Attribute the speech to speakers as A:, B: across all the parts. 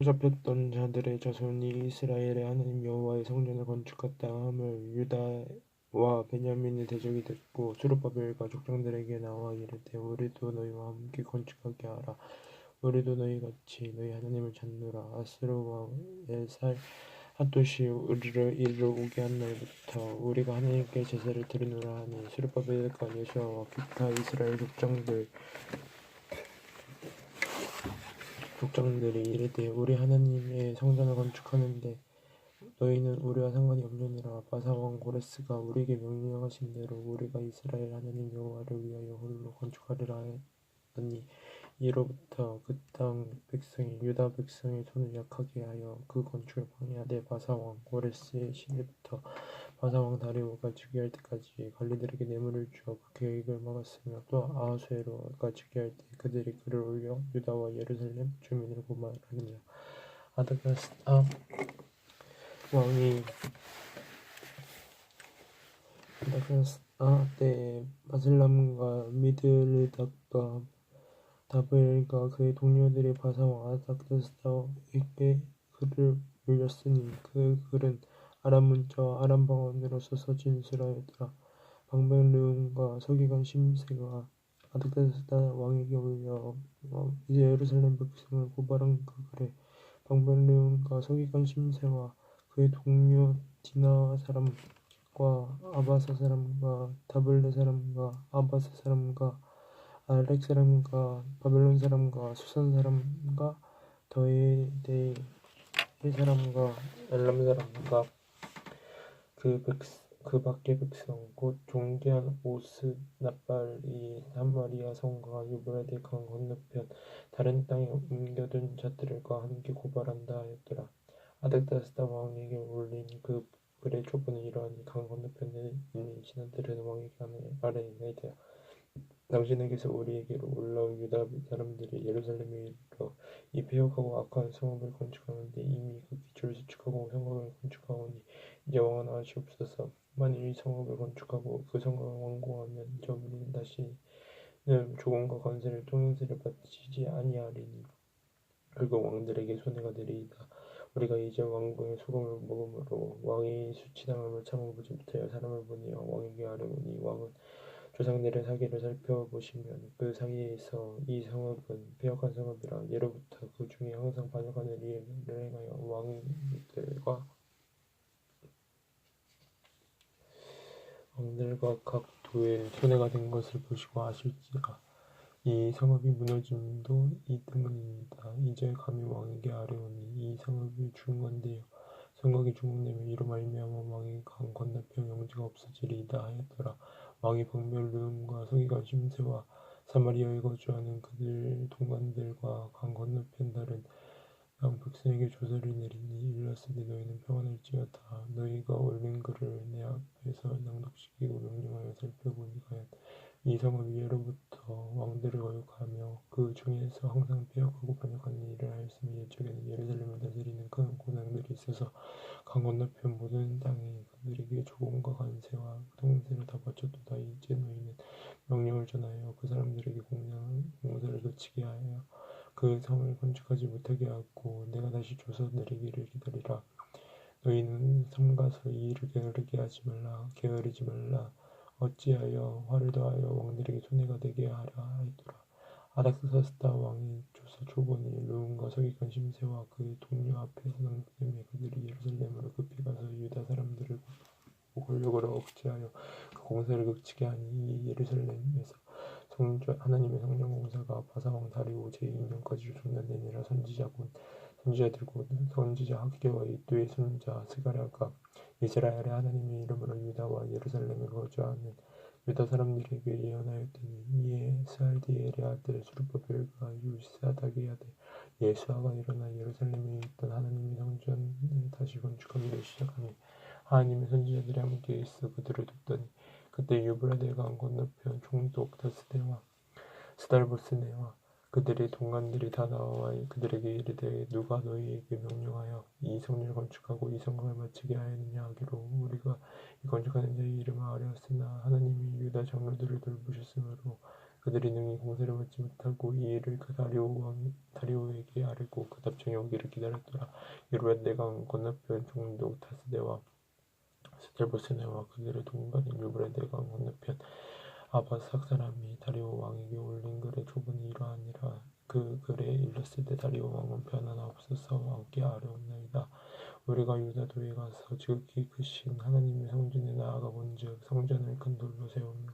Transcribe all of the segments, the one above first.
A: 붙잡혔던 자들의 자손이 이스라엘의 하나님 여호와의 성전을 건축했다 함을 유다와 베냐민의 대적이 듣고 수르바벨과 족장들에게 나와 이르되 우리도 너희와 함께 건축하게 하라. 우리도 너희 같이 너희 하나님을 찾노라. 아스로와 엘살 핫도시 우리를 이리로 오게 한 날부터 우리가 하나님께 제사를 드리노라 하니 수르바벨과 예수와 기타 이스라엘 족장들 족장들이 이르되 우리 하나님의 성전을 건축하는데 너희는 우리와 상관이 없느니라. 바사왕 고레스가 우리에게 명령하신 대로 우리가 이스라엘 하나님 여호와를 위하여 홀로 건축하리라 하니 이로부터 그 땅 백성이 유다 백성의 손을 약하게 하여 그 건축을 방해하되 바사왕 고레스의 시대부터 바사왕 다리오가 즉위할 때까지 관리들에게 뇌물을 주어 그 계획을 막았으며 또 아하수에로가 즉위할 때 그들이 글을 올려 유다와 예루살렘 주민을 고발하느니라 아드가스아 왕이 아드가스아 때 바슬람과 미들답과 다벨과 그의 동료들이 바사왕 아닥다스다에게 글을 올렸으니 그 글은 아람 문자와 아람 방언으로 써서 진술하였더라. 방백르움과 서기관 심세가 아닥다스다 왕에게 올려 이제 예루살렘 백성을 고발한 그 글에 방백르움과 서기관 심세와 그의 동료 디나 사람과 아바사 사람과 다블레 사람과 아바사 사람과 알렉 사람과 바벨론 사람과 수산 사람과 더에데의 사람과 엘람 사람과 그, 백, 그 밖의 백성 곧 종대한 오스 나발이 사마리아 성과 유브라데 강 건너편 다른 땅에 옮겨둔 자들과 함께 고발한다 하였더라. 아닥다스다 왕에게 올린 그 글의 초본은 이러하니 강 건너편에 있는 신하들은 왕에게 아뢰니되 당신에게서 우리에게로 올라온 유다 사람들이 예루살렘에 이르러 이 폐역하고 악한 성읍을 건축하는데 이미 그 기초를 수축하고 성읍을 건축하오니 이제 왕은 아시옵소서 만일 이 성읍을 건축하고 그 성읍을 완공하면 저 우리는 다시는 조공과 건세를 통행세를 바치지 아니하리니 그리고 왕들에게 손해가 되리이다. 우리가 이제 왕궁의 소금을 먹음으로 왕이 수치당함을 참아보지 못하여 사람을 보내어 왕에게 아뢰오니 왕은 조상들의 사기를 살펴보시면 그 사기에서 이 성읍은 폐역한 성읍이라 예로부터 그 중에 항상 반역하는 일을 행하여 왕들과 왕들과 각 도에 손해가 된 것을 보시고 아실지라 이 성읍이 무너짐도 이 때문입니다. 이제 감히 왕에게 아뢰오니 이 성읍이 죽은 건데요. 성곽이 죽음되면 이로 말미암아 왕의 강 건너편 영지가 없어지리이다 하였더라. 왕이 박멸름과 서기관 심세와 사마리아에 거주하는 그들 동관들과 강 건너편 다른 양 백성에게 조서를 내리니 일렀으니 너희는 평안할지어다. 너희가 올린 글을 내 앞에서 낭독시키고 명령하여 살펴보니 과연 이 성은 예로부터 왕들을 거역하며 그 중에서 항상 폐역하고 반역하는 일을 하였으며 옛적에는 예루살렘을 다스리는 큰 고난들이 있어서 강 건너편 모든 땅에 그들에게 조공과 관세와 통세를 다 바쳤도다. 이제 너희는 명령을 전하여 그 사람들에게 공양 공사를 그치게 하여 그 성을 건축하지 못하게 하고 내가 다시 조서 내리기를 기다리라. 너희는 삼가서 이 일을 게으르게 하지 말라 게으르지 말라. 어찌하여 화를 더하여 왕들에게 손해가 되게 하라 하였더라. 아닥사스다 왕이 조서 초본이 르움과 서기관 심세와 그의 동료 앞에서 낭독되며 그들이 예루살렘으로 급히 가서 유다 사람들을 권력으로 억제하여 그 공사를 극치게 하니 이 예루살렘에서 성전 하나님의 성전 공사가 바사왕 다리오 제2년까지 중단되니라 선지자군 선지자들 곧 선지자 학계와 이두의 손자 스가랴가 이스라엘의 하나님의 이름으로 유다와 예루살렘에 거주하는 유다 사람들에게 예언하였더니 이에 스알디엘의 아들 수르바벨과 아들 예수아가 일어나 예루살렘에 있던 하나님의 성전을 다시 건축하기를 시작하니 하나님의 선지자들이 함께 있어 그들을 돕더니 그때 유브라데 강 건너편 총독 다스데와 스달보스네와 그들의 동관들이 다 나와 그들에게 이르되 누가 너희에게 명령하여 이 성전을 건축하고 이 성곽을 마치게 하였느냐 하기로 우리가 이 건축하는 자의 이름을 아뢰었으나 하나님이 유다 장로들을 돌보셨으므로 그들이 능히 공세를 받지 못하고 이 일을 그 다리오 왕 다리오에게 아뢰고 그 답장이 오기를 기다렸더라. 유브라데 강 건너편 종족 다스데와 스텔보스네와 그들의 동반인 유브라데 강 건너편 아바삭 사람이 다리오 왕에게 올린 글의 조문이 이러하니라 그 글에 일렀을 때 다리오 왕은 변하나 없어서 왕께 아뢰옵나이다. 우리가 유다 도에 가서 지극히 크신 하나님의 성전에 나아가 본즉 성전을 큰 돌로 세우며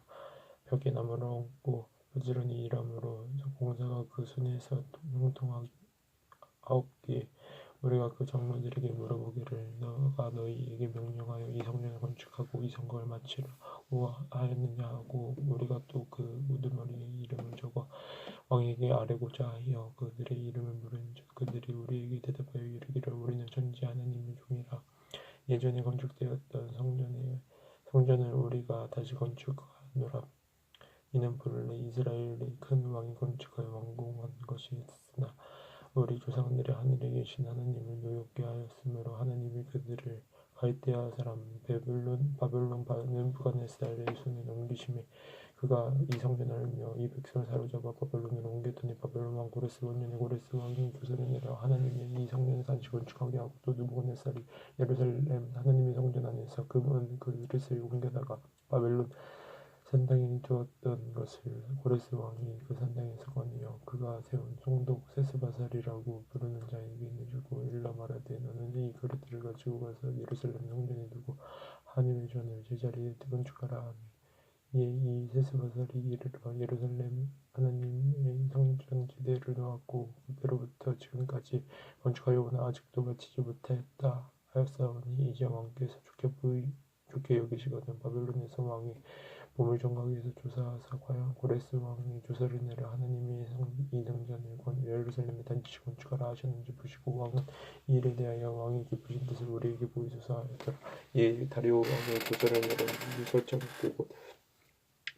A: 벽에 나무를 얹고 부지런히 일함으로 공사가 그 순에서 형통하게 아홉기에 우리가 그 장로들에게 물어보기를 너가 너희에게 명령하여 이 성전을 건축하고 이 성곽을 마치라고 하였느냐 하고 우리가 또 그 우두머리에 이름을 적어 왕에게 아뢰고자 하여 그들의 이름을 물은즉 그들이 우리에게 대답하여 이르기를 우리는 전지 하나님의 종이라. 예전에 건축되었던 성전에 성전을 우리가 다시 건축하노라. 이는 본래 이스라엘의 큰 왕이 건축하여 완공한 것이었으나 우리 조상들이 하늘에 계신 하나님을 노엽게 하였으므로 하나님이 그들을 갈대아 사람 베블론 바벨론 느부갓네살의 손에 넘기심에 그가 이 성전을 알며 이 백성을 사로잡아 바벨론으로 옮겼더니 바벨론 왕 고레스 원년에 고레스 왕이 조선을 내려 하나님의 이 성전을 다시 건축하게 하고 또 느부갓네살이 예루살렘 하나님의 성전 안에서 금은 그릇을 옮겨다가 바벨론 산당에 두었던 것을 고레스 왕이 그 산당에서 건이어 그가 세운 송독 세스바살이라고 부르는 자에게 내주고 일러 말하되 너는 이 그릇들을 가지고 가서 예루살렘 성전에 두고 하나님의 전을 제자리에 건축하라 하니 이에 이 세스바살이 이르러 예루살렘 하나님의 성전 지대를 놓았고 그때로부터 지금까지 건축하여 오나 아직도 마치지 못하였다 하였사오니 이제 왕께서 좋게 보이 좋게 여기시거든 바벨론에서 왕이 보물 정각에서 조사하사 과연 고레스 왕이 조사를 내려 하나님의 이 성전을 건 예루살렘에 단지 건축하라 하셨는지 보시고 왕은 이 일에 대하여 왕이 기쁘신 뜻을 우리에게 보이소서 하였더라. 이에 다리오 왕의 조사를 내려 유설장 그곳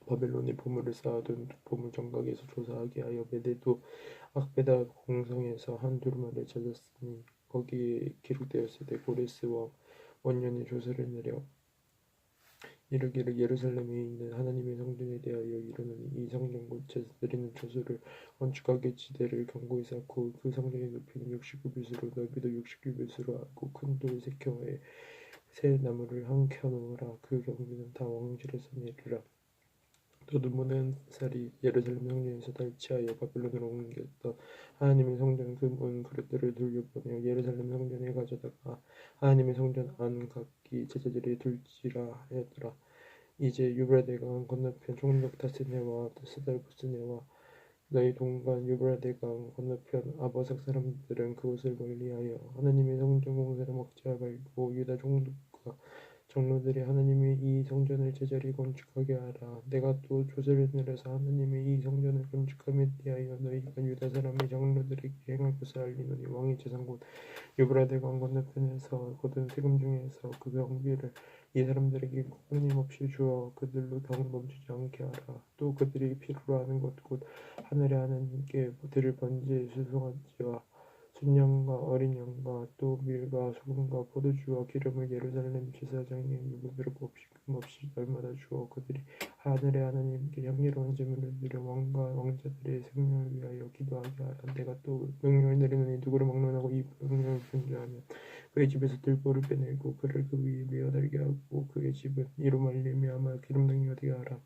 A: 바벨론의 보물을 쌓아둔 보물 정각에서 조사하게 하여 메데도 악베다 공성에서 한 두루마리를 찾았으니 거기에 기록되었을 때 고레스 왕 원년에 조사를 내려 이르기를 예루살렘에 있는 하나님의 성전에 대하여 이르노니 이 성전 곧 제사 드리는 처소를 건축하게 지대를 견고히 쌓고 그 성전의 높이는 69빗으로 넓이도 69빗으로 하고 큰 돌 세 켜에 새 나무를 한 켜놓으라. 그 경비는 다 왕실에서 내리라. 또 눈무는 살이 예루살렘 성전에서 달치하여 바벨론으로 옮겼던 하나님의 성전 그문 그릇들을 돌려보내어 예루살렘 성전에 가져다가 하나님의 성전 안 각 기 제자들이 둘지라 하였더라. 이제 유브라데강 건너편 총력 다스네와 스달부스네와 너희 동간 유브라데강 건너편 아버삭 사람들은 그곳을 멀리하여 하나님의 성전 공사를 막지하 말고 유다 종족과 장로들이 하나님의 이 성전을 제자리 건축하게 하라. 내가 또 조세를 내려서 하나님의 이 성전을 건축함에 대하여 너희가 유다 사람의 장로들에게 행할 것을 알리노니 왕의 재산 곧 유브라데 강 건너편에서 거둔 세금 중에서 그 경비를 이 사람들에게 끊임없이 주어 그들로 병 멈추지 않게 하라. 또 그들이 필요로 하는 것 곧 하늘에 하나님께 드릴 번제에 수송하지와 순양과 어린 양과 또 밀과 소금과 포도주와 기름을 예루살렘 제사장의 유부들을 없이 날마다 주어 그들이 하늘의 하나님께 향기로운 제물을 드려 왕과 왕자들의 생명을 위하여 기도하게 하라. 내가 또 명령을 내리노니 누구를 막론하고 이 명령을 분주하면 그의 집에서 들보를 빼내고 그를 그 위에 메어달게 하고 그의 집은 이로 말미암아 기름등이 되게 하라.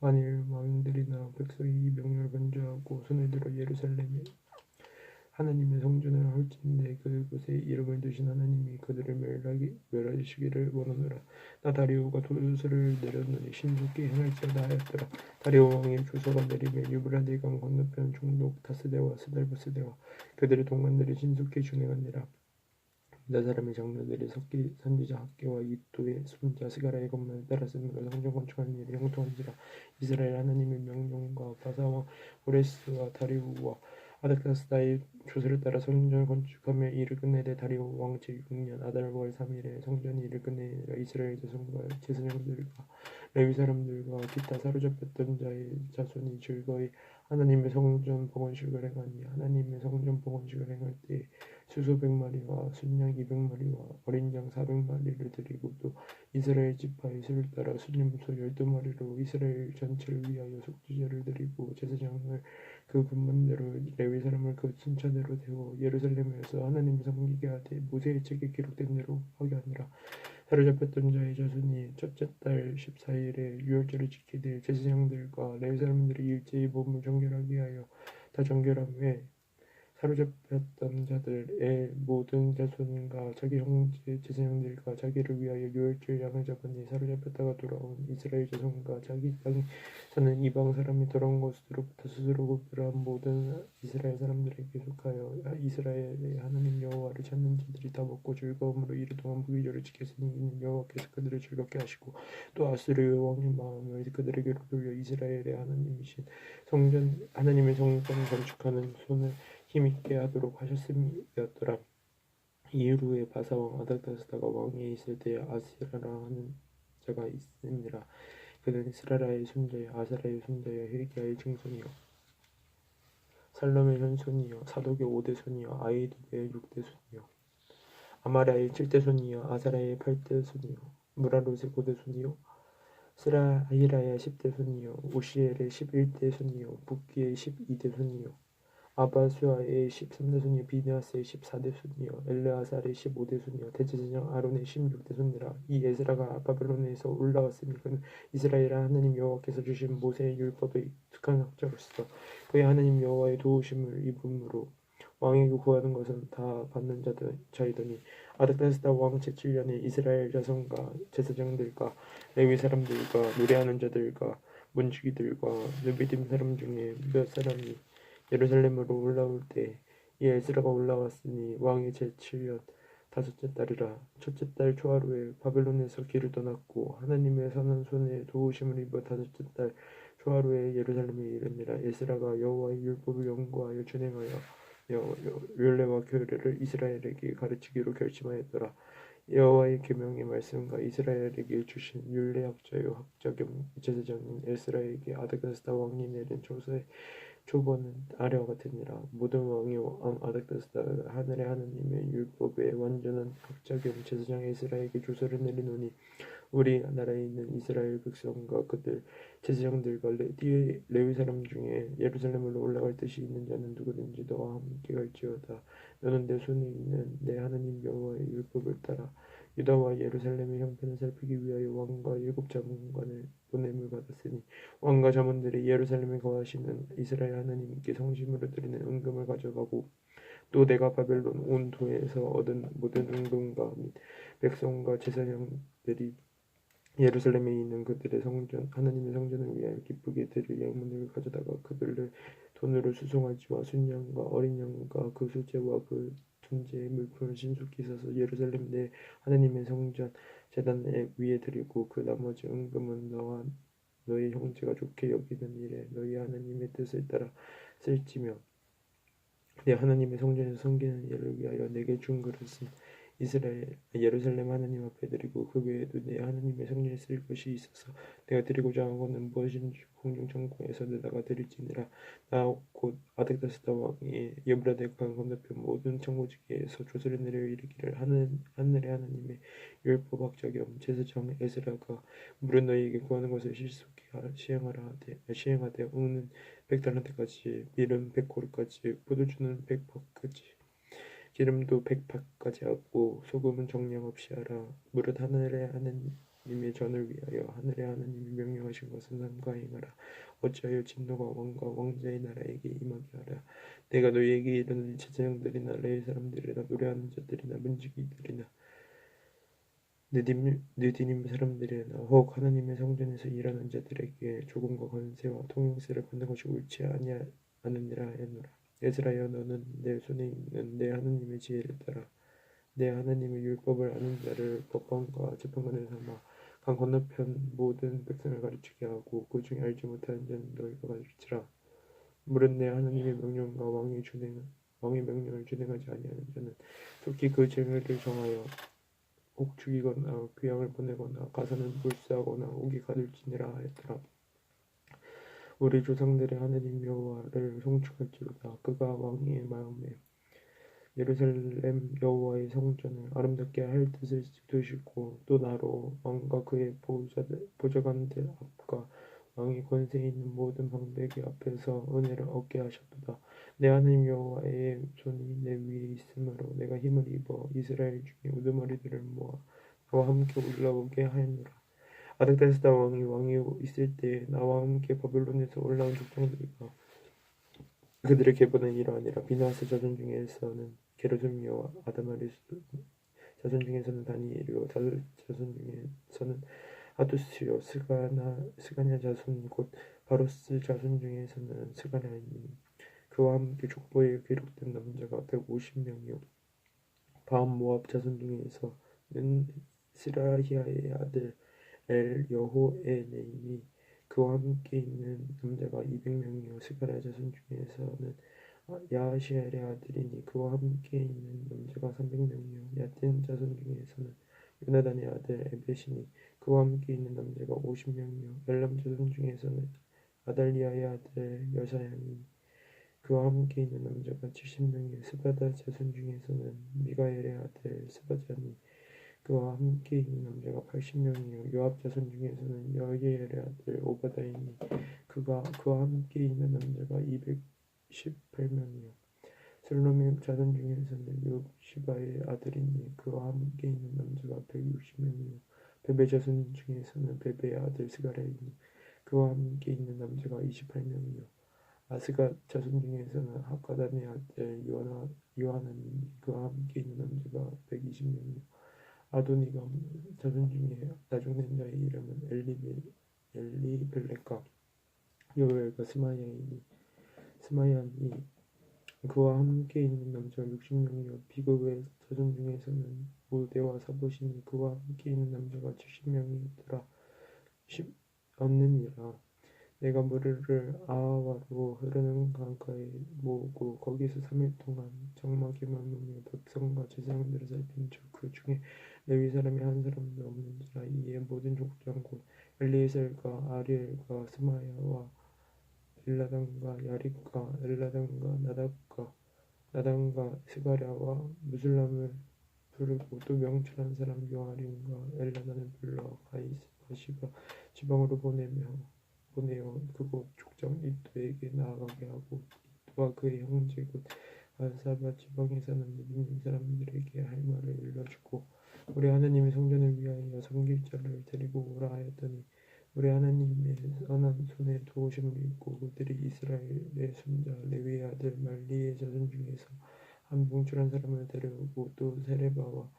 A: 만일 왕들이나 백성이 이 명령을 번주하고 손을 들어 예루살렘에 하나님의 성전을 할진대 그곳에 이름을 두신 하나님이 그들을 멸하기, 멸하시기를 원하노라. 나 다리오가 도수를 내렸느니 신속히 행할지어다 하였더라. 다리오 왕의 주소가 내리며 유브라데 강 건너편 종독 다스데와 스달부스데와 그들의 동관들이 신속히 준행하니라. 나 사람의 장로들이 석기 선지자 학계와 이토의 손자 스가라의 것만을 따랐으므로 성전 건축하는 일이 형통한지라 이스라엘 하나님의 명령과 바사와 오레스와 다리우와 아닥사스다의 조서를 따라 성전을 건축하며 이를 끝내되 다리오 왕 제6년 아달 월 3일에 성전이 이를 끝내니라. 이스라엘 자손과 제사장들과 레위 사람들과 기타 사로잡혔던 자의 자손이 즐거이 하나님의 성전 봉헌식을 행하니 하나님의 성전 봉헌식을 행할 때 수소 백 마리와 순양 이백 마리와 어린 양 사백 마리를 드리고 또 이스라엘 지파의 수를 따라 순림소 열두 마리로 이스라엘 전체를 위하여 속죄제를 드리고 제사장을 그 군만대로 레위 사람을 그 순차대로 세워 예루살렘에서 하나님을 섬기게 하되 모세의 책에 기록된 대로 하게 하니라. 사로잡혔던 자의 자손이 첫째 달 14일에 유월절을 지키되 제사장들과 레위 사람들이 일제히 몸을 정결하게 하여 다 정결한 후에 사로잡혔던 자들의 모든 자손과 자기 형제 제사장들과 자기를 위하여 유월절 양을 잡으니 사로잡혔다가 돌아온 이스라엘 자손과 자기 땅에 사는 이방 사람이 돌아온 곳으로부터 스스로 구별한 모든 이스라엘 사람들에게 속하여 이스라엘의 하나님 여호와를 찾는 자들이 다 먹고 즐거움으로 이르 동안 무기절을 지켰으니 이는 여호와께서 그들을 즐겁게 하시고 또 아스르 왕의 마음을 그들에게로 돌려 이스라엘의 하나님이신 성전 하나님의 성전을 건축하는 손을 힘있게 하도록 하셨음이었더라. 이후에 바사왕 아닥다스다가 왕위에 있을 때에 아시라라 하는 자가 있습니다. 그는 스라라의 손자여 아사라의 손자여 힐기야의 증손이요 살롬의 현손이요 사독의 오대 손이요 아이두의 육대 손이요 아마라의 칠대 손이요 아사라의 팔대 손이요 무라롯의 고대 손이요 스라히라의 십대 손이요 우시엘의 십일대 손이요 북기의 십이대 손이요 아바수아의 13대 손이요 비네아스의 14대 손이요 엘르아살의 15대 손이요 대제사장 아론의 16대 손이라 이 에스라가 바벨론에서 올라왔으니 그는 이스라엘 하나님 여호와께서 주신 모세의 율법에 익숙한 학자로서 그의 하나님 여호와의 도우심을 입음으로 왕에게 구하는 것은 다 받는 자들, 자이더니 아닥다스다 왕 제7년에 이스라엘 자손과 제사장들과 레위 사람들과 노래하는 자들과 문지기들과 느비딤 사람 중에 몇 사람이 예루살렘으로 올라올 때이 에스라가 올라왔으니 왕의 제7년 다섯째 달이라 첫째 달 초하루에 바벨론에서 길을 떠났고 하나님의 선한 손에 도우심을 입어 다섯째 달 초하루에 예루살렘에 이르니라. 에스라가 여호와의 율법을 연구하여 준행하여 율례와 교례를 이스라엘에게 가르치기로 결심하였더라. 여호와의 계명의 말씀과 이스라엘에게 주신 율례학자요 학자 겸 제사장인 에스라에게 아드가스다 왕이 내린 조서에 초보는 아래와 같으니라. 모든 왕이 왕 아닥다스다. 하늘의 하느님의 율법에 완전한 학자 겸 제사장 에스라에게 조서를 내리노니 우리 나라에 있는 이스라엘 백성과 그들 제사장들과 레디, 레위 사람 중에 예루살렘으로 올라갈 뜻이 있는 자는 누구든지 너와 함께 갈지어다. 너는 내 손에 있는 내 하나님 여호와의 율법을 따라 유다와 예루살렘의 형편을 살피기 위하여 왕과 일곱 장관을 보냄을 받았으니 왕과 자문들이 예루살렘에 거하시는 이스라엘 하나님께 성심으로 드리는 은금을 가져가고 또 내가 바벨론 온 도에서 얻은 모든 은금과 및 백성과 제사장들이 예루살렘에 있는 그들의 성전 하나님의 성전을 위하여 기쁘게 드릴 양문을 가져다가 그들을 돈으로 수송하지와 순양과 어린 양과 그 수제와 그 존재의 물품을 신속히 써서 예루살렘 내 하나님의 성전 재단 위에 드리고 그 나머지 은금은 너와 너희 형제가 좋게 여기는 일에 너희 하나님의 뜻을 따라 쓸지며 내 하나님의 성전에서 섬기는 일을 위하여 내게 준 그릇은 이스라엘 예루살렘 하나님 앞에 드리고 그 외에도 내 하나님의 성전에 쓸 것이 있어서 내가 드리고자 하는 것은 무엇인지 공중 천국에서 내다가 드릴지니라. 나 곧 아닥다스다 왕이 예브라데 강 건너편 모든 청고지기에서 조서를 내려 이르기를 하늘 하늘의 하나님의 율법 학자 겸 제사장 에스라가 물은 너희에게 구하는 것을 실속히 시행하라 하되 시행하되 오는 백달란트까지 밀은 백코르까지 포도주는 백퍼까지 기름도 백팍까지 하고 소금은 정량 없이 하라. 무릇 하늘의 하느님의 전을 위하여 하늘의 하느님이 명령하신 것은 삼가 행하라. 어찌하여 진노가 왕과 왕자의 나라에게 임하게 하라. 내가 너희에게 이르는 제사장들이나 레위 사람들이나 노래하는 자들이나 문지기들이나 느디님, 느디님 사람들이나 혹 하나님의 성전에서 일하는 자들에게 조금과 권세와 통용세를 받는 것이 옳지 아니하느니라 하노라. 에스라여 너는 내 손에 있는 내 하나님의 지혜를 따라 내 하나님의 율법을 아는 자를 법관과 재판관을 삼아 강 건너편 모든 백성을 가르치게 하고 그 중에 알지 못하는 자는 너희가 가르치라 물은 내 하나님의 명령과 왕의 준행 왕의 명령을 준행하지 아니하는 자는 속히 그 죄를 정하여 혹 죽이거나 귀양을 보내거나 가서는 불사하거나 옥이 가둘지니라 하였더라. 우리 조상들의 하나님 여호와를 송축할지로다 그가 왕의 마음에 예루살렘 여호와의 성전을 아름답게 할 뜻을 두시고 또 나로 왕과 그의 보좌관들 앞과 왕의 권세 있는 모든 방백이 앞에서 은혜를 얻게 하셨도다. 내 하나님 여호와의 손이 내 위에 있으므로 내가 힘을 입어 이스라엘 중에 우두머리들을 모아 나와 함께 올라오게 하였노라. 아닥다스다 왕이 왕이 있을 때 나와 함께 바벨론에서 올라온 족장들과 그들의 계보는 이러하니라 비나스 자손 중에서는 게르솜이와 아다마리 자손 중에서는 다니엘이요 자손 중에서는 아두스요 스가나 스가냐 자손 곧 바로스 자손 중에서는 스가냐니 그와 함께 족보에 기록된 남자가 150명이요. 바암 모압 자손 중에서는 스라히아의 아들 엘 여호에네임이 그와 함께 있는 남자가 200명이요 스가랴 자손 중에서는 야시엘의 아들이니 그와 함께 있는 남자가 300명이요 야틴 자손 중에서는 요나단의 아들 에벳이니 그와 함께 있는 남자가 50명이요 엘람 자손 중에서는 아달리아의 아들 여사야니 그와 함께 있는 남자가 70명이요 스바다 자손 중에서는 미가엘의 아들 스바자니 그와 함께 있는 남자가 80명이요 요압 자손 중에서는 여기엘의 아들 오바다이니 그가 그와 함께 있는 남자가 218명이요 슬로미 자손 중에서는 요시바의 아들이니 그와 함께 있는 남자가 160명이요 베베 자손 중에서는 베베의 아들 스가랴이니 그와 함께 있는 남자가 28명이요 아스가 자손 중에서는 하가단의 아들 요하나, 요하나니 그와 함께 있는 남자가 120명이요 아도니가 자손 중에 나중된 자의 이름은 엘리벨, 엘리벨렉과 요엘과 스마야이니 스마야니 그와 함께 있는 남자가 60명이요 비그의 자손 중에서는 무대와 사보시니 그와 함께 있는 남자가 70명이더라. 없느니라. 내가 물을 아하와로 흐르는 강가에 모으고 거기서 3일 동안 장막에 머무며 백성과 제사장들을 살핀 즉그 중에 레위 사람이 한 사람도 없는지라 이에 모든 족장 곧 엘리에셀과 아리엘과 스마야와 엘라단과 야립과 엘라단과 나답과 나단과 스가랴와 무슬람을 부르고 또 명철한 사람 요아림과 엘라단을 불러 가이스바시바 지방으로 보내며 보내어 그곳 족장 이또에게 나아가게 하고 이또와 그의 형제 곧 아사바 지방에 사는 믿는 사람들에게 할 말을 일러주고 우리 하나님의 성전을 위하여 섬길 자를 데리고 오라 하였더니 우리 하나님의 선한 손에 도우심을 입고 그들이 이스라엘의 손자 레위의 아들 말리의 자손 중에서 한 뭉출한 사람을 데려오고 또 세레바와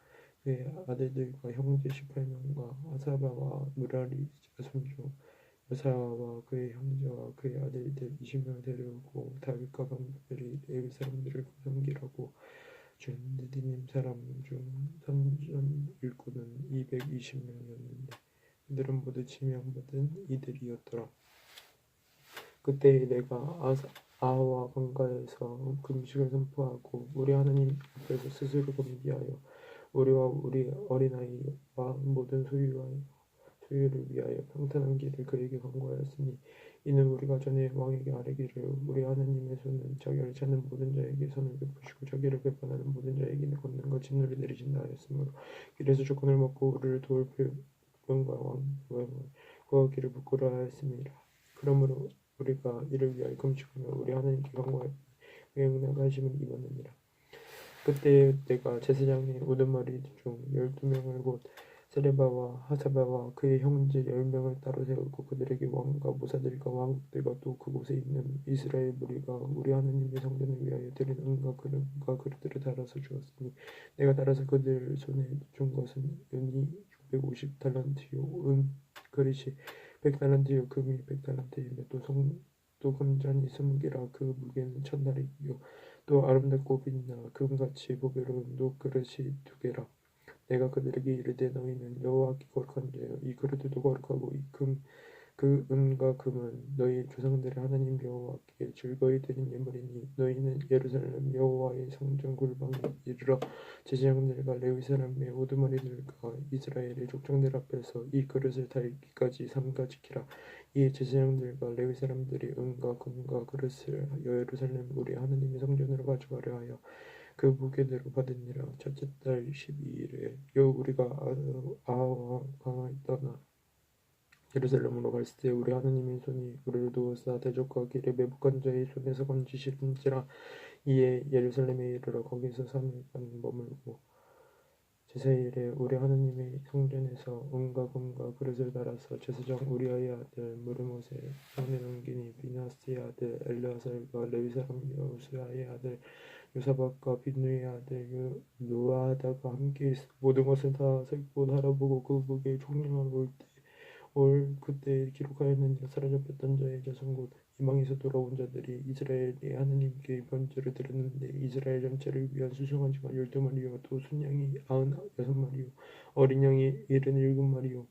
A: 그의 아들들과 형제 18명과 아사바와 무라리 자손 중 여사와 그의 형제와 그의 아들들 20명을 데려오고 다윗과 방백들이 레위 사람들을 섬기라고 준 느디님 사람 중 선전 일꾼은 220명이었는데 그들은 모두 지명받은 이들이었더라. 그때 내가 아사, 아와 강가에서 금식을 선포하고 우리 하나님 앞에서 스스로 범비하여 우리와 우리 어린아이와 모든 소유와 소유를 위하여 평탄한 길을 그에게 권고하였으니 이는 우리가 전에 왕에게 아뢰기를 우리 하나님의 손은 자기를 찾는 모든 자에게 손을 베푸시고 자기를 배반하는 모든 자에게는 권능과 진노를 내리신다 하였으므로 길에서 조건을 먹고 우리를 도울 병과 왕과 길을 부끄러 하였습니다. 그러므로 우리가 이를 위하여 금식하며 우리 하나님께 간구하여 그의 응답하심을 입었느니라. 그때 내가 제사장의 우두머리 중 열두 명을 곧 세레바와 하사바와 그의 형제 열 명을 따로 세우고 그들에게 왕과 모사들과 왕국들과 또 그곳에 있는 이스라엘 무리가 우리 하나님의 성전을 위하여 드린 은과 그릇과 그릇들을 달아서 주었으니 내가 달아서 그들 손에 준 것은 은이 650 달란트요 은 그릇이 100 달란트요 금이 100 달란트이며 또 성, 또 금잔이 20개라 그 무게는 천 달이요. 또 아름답고 빛나 금같이 보배로운 녹 그릇이 두 개라 내가 그들에게 이르되 너희는 여호와께 거룩한 자여 이 그릇도 거룩하고 이 금 그 은과 금은 너희 조상들의 하나님 여호와께 즐거이 드린 예물이니 너희는 예루살렘 여호와의 성전 골방에 이르러 제사장들과 레위 사람의 오두머리들과 이스라엘의 족장들 앞에서 이 그릇을 달기까지 삼가 지키라. 이에 제사장들과 레위 사람들이 은과 금과 그릇을 예루살렘 우리 하나님의 성전으로 가져가려 하여 그 무게대로 받으니라 첫째 달 십이일에 여우 우리가 아하와 강을 떠나 예루살렘으로 갔을 때 우리 하나님의 손이 우리를 도우사 대적과 길에 매복한 자의 손에서 건지시는지라 이에 예루살렘에 이르러 거기서 삼일간 머물고 제사일에 우리 하나님의 성전에서 은과 금과 그릇을 달아서 제사장 우리아의 아들 무르못의 손에 넘기니 비나스의 아들 엘르아살과 레위 사람 여수아의 아들 요사박과 빈누의 아들 요아다가 함께 있어 모든 것을 다 살펴 알아보고 그 북에 총령하러 올때 올 그때 기록하였느니라 사로잡혔던 자의 자손 곧 이방에서 돌아온 자들이 이스라엘의 하느님께 번제를 드렸는데 이스라엘 전체를 위한 수송아지가 열두 마리요 또 순양이 아흔 여섯 마리요 어린 양이 일흔 일곱 마리요.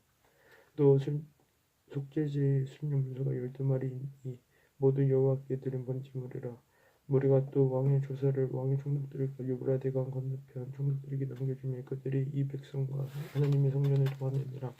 A: 또 순, 속죄제 순염소가 열두 마리니 모두 여호와께 드린 번제물이라 우리가 또 왕의 조사를 왕의 총독들과 유브라데강 건너편 총독들에게 넘겨주며 그들이 이 백성과 하나님의 성전을 도와내니라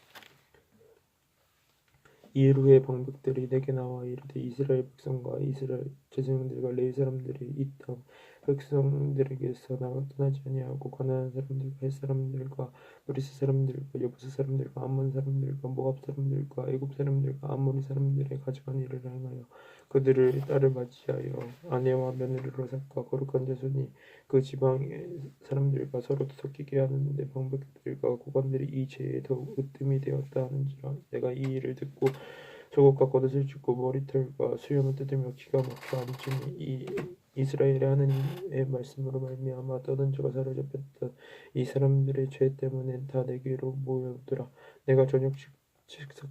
A: 이일 후에 방백들이 내게 나와 이르되 이스라엘 백성과 이스라엘 제사장들과 레위 사람들이 이 땅 백성들에게서 나가 떠나지 아니하고 가나안 사람들과 헷 사람들과 브리스 사람들과 여부스 사람들과 암몬 사람들과 모압 사람들과 애굽 사람들과 아모리 사람들의 가져간 일을 행하여 그들을 딸을 맞이하여 아내와 며느리로 삼가 거룩한 자손이 그 지방의 사람들과 서로 섞이게 하는데 방백들과 고관들이 이 죄에 더욱 으뜸이 되었다 하는지라 내가 이 일을 듣고 속옷과 겉옷을 찢고 머리털과 수염을 뜯으며 기가 막혀 앉으니 이 이스라엘의 하느님의 말씀으로 말미암아 떠든 자가 사로잡혔던 이 사람들의 죄 때문에 다 내게로 모여오더라. 내가 저녁 식사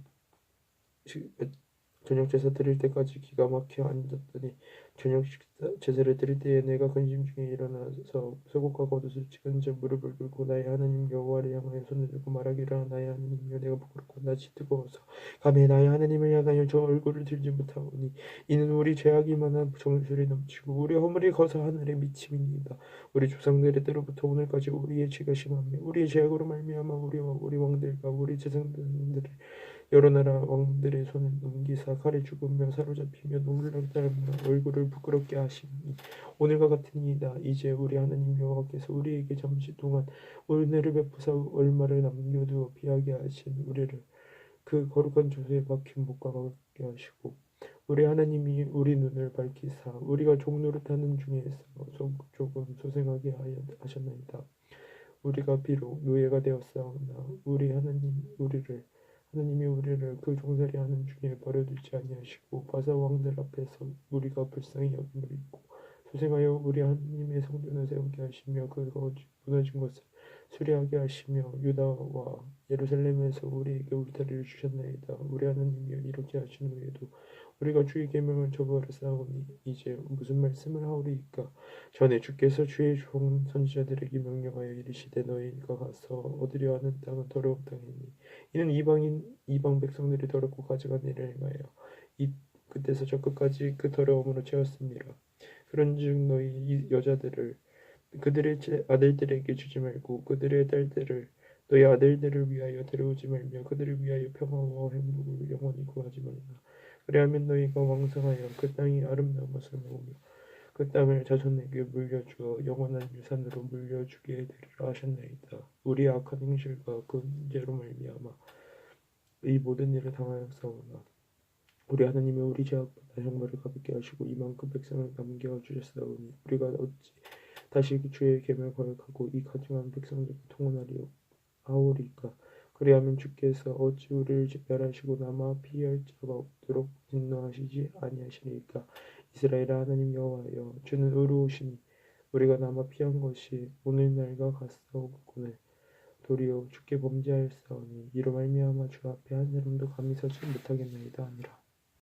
A: 저녁 제사 드릴 때까지 기가 막혀 앉았더니 저녁 식사 제사를 드릴 때에 내가 근심 중에 일어나서 속옷과 겉옷을 찍은 채 무릎을 꿇고 나의 하나님 여호와를 향하여 손을 들고 말하기를 나의 하나님이여 내가 부끄럽고 낯이 뜨거워서 감히 나의 하나님을 향하여 저 얼굴을 들지 못하오니 이는 우리 죄악이 만한 정술이 넘치고 우리 허물이 거서 하늘에 미침이니이다. 우리 조상들의 때로부터 오늘까지 우리의 죄가 심하며 우리의 죄악으로 말미암아 우리와 우리 왕들과 우리 제상들을 여러 나라 왕들의 손에 넘기사 칼에 죽으며 사로잡히며 눈물을 따르며 얼굴을 부끄럽게 하시니 오늘과 같으니이다. 이제 우리 하나님 여호와께서 우리에게 잠시 동안 은혜를 베푸사 얼마를 남겨두어 피하게 하신 우리를 그 거룩한 조소에 박힌 목과 같게 하시고 우리 하나님이 우리 눈을 밝히사 우리가 종노릇하는 중에서 조금 소생하게 하셨나이다. 우리가 비록 노예가 되었사오나 우리 하나님 우리를 하나님이 우리를 그 종살이 하는 중에 버려두지 아니하시고 바사 왕들 앞에서 우리가 불쌍히 여김을 입고 소생하여 우리 하나님의 성전을 세우게 하시며 그 무너진 것을 수리하게 하시며 유다와 예루살렘에서 우리에게 울타리를 주셨나이다. 우리 하나님이 이렇게 하신 후에도 우리가 주의 계명을 저버렸사오니 이제 무슨 말씀을 하오리이까 전에 주께서 주의 종 선지자들에게 명령하여 이르시되 너희가 가서 얻으려 하는 땅은 더러운 땅이니 이는 이방인 이방 백성들이 더럽고 가져간 일을 행하여 이 끝에서 저 끝까지 그 더러움으로 채웠습니다. 그런즉 너희 이 여자들을 그들의 아들들에게 주지 말고 그들의 딸들을 너희 아들들을 위하여 데려오지 말며 그들을 위하여 평화와 행복을 영원히 구하지 말라. 그리하면 너희가 왕성하여 그 땅이 아름다운 것을 먹으며 그 땅을 자손에게 물려주어 영원한 유산으로 물려주게 되리라 하셨나이다. 우리 악한 행실과 그 문제로 말미암아 이 모든 일을 당하였사오나 우리 하나님이 우리 죄악보다 형벌을 가볍게 하시고 이만큼 백성을 남겨 주셨사오니 우리가 어찌 다시 주의 계명을 거역하고 이 가증한 백성들을 통원하리오 하오리까 그리하면 주께서 어찌 우리를 집별하시고 남아 피할 자가 없도록 진노하시지 아니하시리까? 이스라엘 하나님 여호와여 주는 의로우시니 우리가 남아 피한 것이 오늘날과 같사오거늘 도리어 주께 범죄하였사오니 이로 말미암아 주 앞에 한 사람도 감히 서지 못하겠나이다 아니라